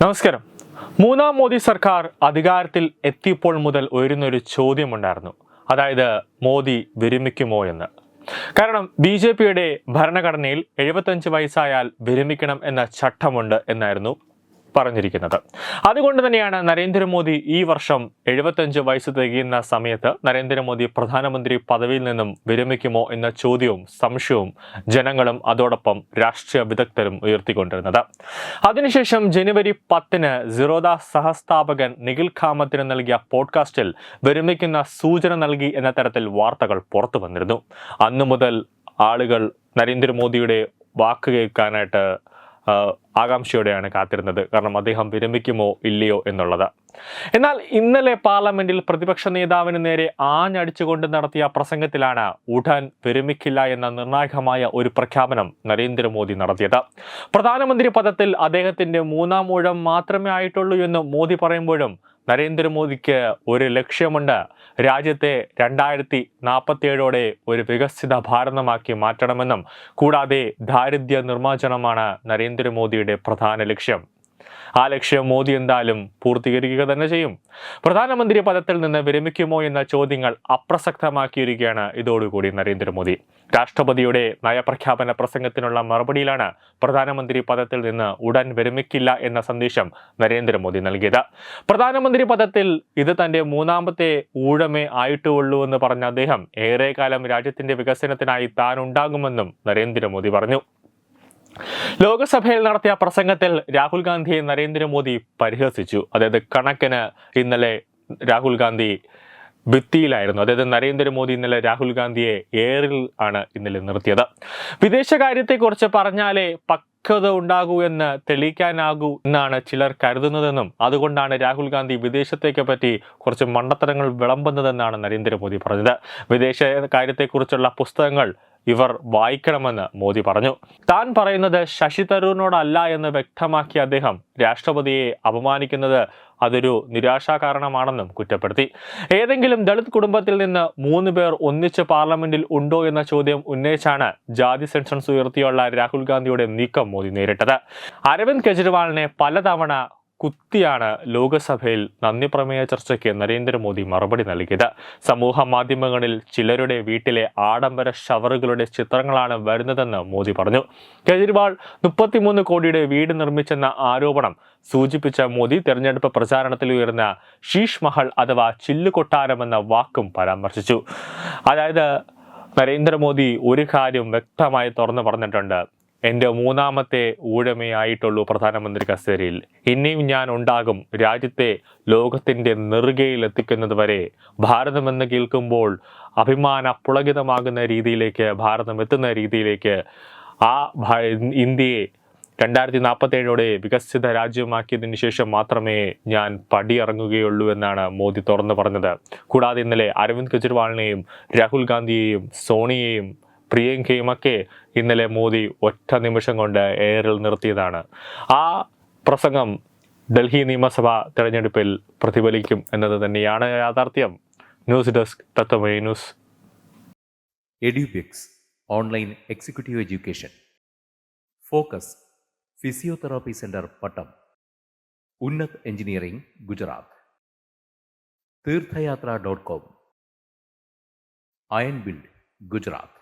നമസ്കാരം. മൂന്നാം മോദി സർക്കാർ അധികാരത്തിൽ എത്തിയപ്പോൾ മുതൽ ഉയരുന്നൊരു ചോദ്യമുണ്ടായിരുന്നു. അതായത് മോദി വിരമിക്കുമോ എന്ന്. കാരണം ബി ജെ പിയുടെ ഭരണഘടനയിൽ എഴുപത്തഞ്ച് വയസ്സായാൽ വിരമിക്കണം എന്ന ചട്ടമുണ്ട് എന്നായിരുന്നു പറഞ്ഞിരിക്കുന്നത്. അതുകൊണ്ട് തന്നെയാണ് നരേന്ദ്രമോദി ഈ വർഷം എഴുപത്തഞ്ച് വയസ്സ് തികയുന്ന സമയത്ത് നരേന്ദ്രമോദി പ്രധാനമന്ത്രി പദവിയിൽ നിന്നും വിരമിക്കുമോ എന്ന ചോദ്യവും സംശയവും ജനങ്ങളും അതോടൊപ്പം രാഷ്ട്രീയ വിദഗ്ധരും ഉയർത്തിക്കൊണ്ടിരുന്നത്. അതിനുശേഷം ജനുവരി പത്തിന് സിറോദ സഹസ്ഥാപകൻ നിഖിൽ ഖാമത്തിന് നൽകിയ പോഡ്കാസ്റ്റിൽ വിരമിക്കുന്ന സൂചന നൽകി എന്ന തരത്തിൽ വാർത്തകൾ പുറത്തു വന്നിരുന്നു. അന്നു മുതൽ ആളുകൾ നരേന്ദ്രമോദിയുടെ വാക്ക് കേൾക്കാനായിട്ട് ആകാംക്ഷയോടെയാണ് കാത്തിരുന്നത്. കാരണം അദ്ദേഹം വിരമിക്കുമോ ഇല്ലയോ എന്നുള്ളത്. എന്നാൽ ഇന്നലെ പാർലമെന്റിൽ പ്രതിപക്ഷ നേതാവിന് നേരെ ആഞ്ഞടിച്ചുകൊണ്ട് നടത്തിയ പ്രസംഗത്തിലാണ് ഉടൻ വിരമിക്കില്ല എന്ന നിർണായകമായ ഒരു പ്രഖ്യാപനം നരേന്ദ്രമോദി നടത്തിയത്. പ്രധാനമന്ത്രി പദത്തിൽ അദ്ദേഹത്തിന്റെ മൂന്നാം ഊഴം മാത്രമേ ആയിട്ടുള്ളൂ എന്ന് മോദി പറയുമ്പോഴും നരേന്ദ്രമോദിക്ക് ഒരു ലക്ഷ്യമുണ്ട്. രാജ്യത്തെ രണ്ടായിരത്തി നാൽപ്പത്തിയേഴോടെ ഒരു വികസിത ഭാരതമാക്കി മാറ്റണമെന്നും കൂടാതെ ദാരിദ്ര്യ നിർമ്മാർജനമാണ് നരേന്ദ്രമോദിയുടെ പ്രധാന ലക്ഷ്യം. ആ ലക്ഷ്യം മോദി എന്തായാലും പൂർത്തീകരിക്കുക തന്നെ ചെയ്യും. പ്രധാനമന്ത്രി പദത്തിൽ നിന്ന് വിരമിക്കുമോ എന്ന ചോദ്യങ്ങൾ അപ്രസക്തമാക്കിയിരിക്കുകയാണ് ഇതോടുകൂടി നരേന്ദ്രമോദി. രാഷ്ട്രപതിയുടെ നയപ്രഖ്യാപന പ്രസംഗത്തിനുള്ള മറുപടിയിലാണ് പ്രധാനമന്ത്രി പദത്തിൽ നിന്ന് ഉടൻ വിരമിക്കില്ല എന്ന സന്ദേശം നരേന്ദ്രമോദി നൽകിയത്. പ്രധാനമന്ത്രി പദത്തിൽ ഇത് തന്റെ മൂന്നാമത്തെ ഊഴമേ ആയിട്ടുള്ളൂ എന്ന് പറഞ്ഞ അദ്ദേഹം ഏറെക്കാലം രാജ്യത്തിന്റെ വികസനത്തിനായി താൻ ഉണ്ടാകുമെന്നും നരേന്ദ്രമോദി പറഞ്ഞു. ലോകസഭയിൽ നടത്തിയ പ്രസംഗത്തിൽ രാഹുൽ ഗാന്ധിയെ നരേന്ദ്രമോദി പരിഹസിച്ചു. അതായത് കണക്കിന് ഇന്നലെ രാഹുൽ ഗാന്ധി ഭിത്തിയിലായിരുന്നു. അതായത് നരേന്ദ്രമോദി ഇന്നലെ രാഹുൽ ഗാന്ധിയെ എയറിൽ ആണ് ഇന്നലെ നിർത്തിയത്. വിദേശകാര്യത്തെക്കുറിച്ച് പറഞ്ഞാലേ പക്വത ഉണ്ടാകൂ എന്ന് തെളിയിക്കാനാകൂ എന്നാണ് ചിലർ കരുതുന്നതെന്നും അതുകൊണ്ടാണ് രാഹുൽ ഗാന്ധി വിദേശത്തേക്ക് പറ്റി കുറച്ച് മണ്ടത്തരങ്ങൾ വിളമ്പുന്നതെന്നാണ് നരേന്ദ്രമോദി പറഞ്ഞത്. വിദേശ കാര്യത്തെക്കുറിച്ചുള്ള പുസ്തകങ്ങൾ ഇവർ വായിക്കണമെന്ന് മോദി പറഞ്ഞു. താൻ പറയുന്നത് ശശി തരൂരിനോടല്ല എന്ന് വ്യക്തമാക്കിയ അദ്ദേഹം രാഷ്ട്രപതിയെ അപമാനിക്കുന്നത് അതൊരു നിരാശാ കാരണമാണെന്നും കുറ്റപ്പെടുത്തി. ഏതെങ്കിലും ദളിത് കുടുംബത്തിൽ നിന്ന് മൂന്ന് പേർ ഒന്നിച്ച് പാർലമെന്റിൽ ഉണ്ടോ എന്ന ചോദ്യം ഉന്നയിച്ചാണ് ജാതി സെൻഷൻസ് ഉയർത്തിയുള്ള രാഹുൽ ഗാന്ധിയുടെ നീക്കം മോദി നേരിട്ടത്. അരവിന്ദ് കെജ്രിവാളിനെ പലതവണ കുത്തിയാണ് ലോകസഭയിൽ നന്ദി പ്രമേയ ചർച്ചയ്ക്ക് നരേന്ദ്രമോദി മറുപടി നൽകിയത്. സമൂഹ മാധ്യമങ്ങളിൽ ചിലരുടെ വീട്ടിലെ ആഡംബര ഷവറുകളുടെ ചിത്രങ്ങളാണ് വരുന്നതെന്ന് മോദി പറഞ്ഞു. കേജ്രിവാൾ മുപ്പത്തിമൂന്ന് കോടിയുടെ വീട് നിർമ്മിച്ചെന്ന ആരോപണം സൂചിപ്പിച്ച മോദി തെരഞ്ഞെടുപ്പ് പ്രചാരണത്തിൽ ഉയർന്ന ഷീഷ് മഹൾ അഥവാ ചില്ലുകൊട്ടാരം എന്ന വാക്കും പരാമർശിച്ചു. അതായത് നരേന്ദ്രമോദി ഒരു കാര്യം വ്യക്തമായി തുറന്നു പറഞ്ഞിട്ടുണ്ട്. എന്റെ മൂന്നാമത്തെ ഊഴമേ ആയിട്ടുള്ളൂ പ്രധാനമന്ത്രി കസേരയിൽ. ഇനിയും ഞാൻ ഉണ്ടാകും രാജ്യത്തെ ലോകത്തിന്റെ നെറുകയിൽ എത്തിക്കുന്നത് വരെ. ഭാരതമെന്ന് കേൾക്കുമ്പോൾ അഭിമാന പുളകിതമാകുന്ന രീതിയിലേക്ക് ഭാരതം എത്തുന്ന രീതിയിലേക്ക് ആ ഇന്ത്യയെ രണ്ടായിരത്തി നാൽപ്പത്തേഴോടെ വികസിത രാജ്യമാക്കിയതിന് ശേഷം മാത്രമേ ഞാൻ പടിയിറങ്ങുകയുള്ളൂ എന്നാണ് മോദി തുറന്നു പറഞ്ഞത്. കൂടാതെ ഇന്നലെ അരവിന്ദ് കെജ്രിവാളിനെയും രാഹുൽ ഗാന്ധിയെയും സോണിയെയും പ്രിയങ്കയും ഒക്കെ ഇന്നലെ മോദി ഒറ്റ നിമിഷം കൊണ്ട് എയറിൽ നിർത്തിയതാണ്. ആ പ്രസംഗം ഡൽഹി നിയമസഭ തെരഞ്ഞെടുപ്പിൽ പ്രതിഫലിക്കും എന്നത് തന്നെയാണ് യാഥാർത്ഥ്യം. News desk Tattvamayi news. Edubix online executive education. Focus physiotherapy centre Pattom. Unnat engineering Gujarat. Theerthayathra dot com. Iron build Gujarat.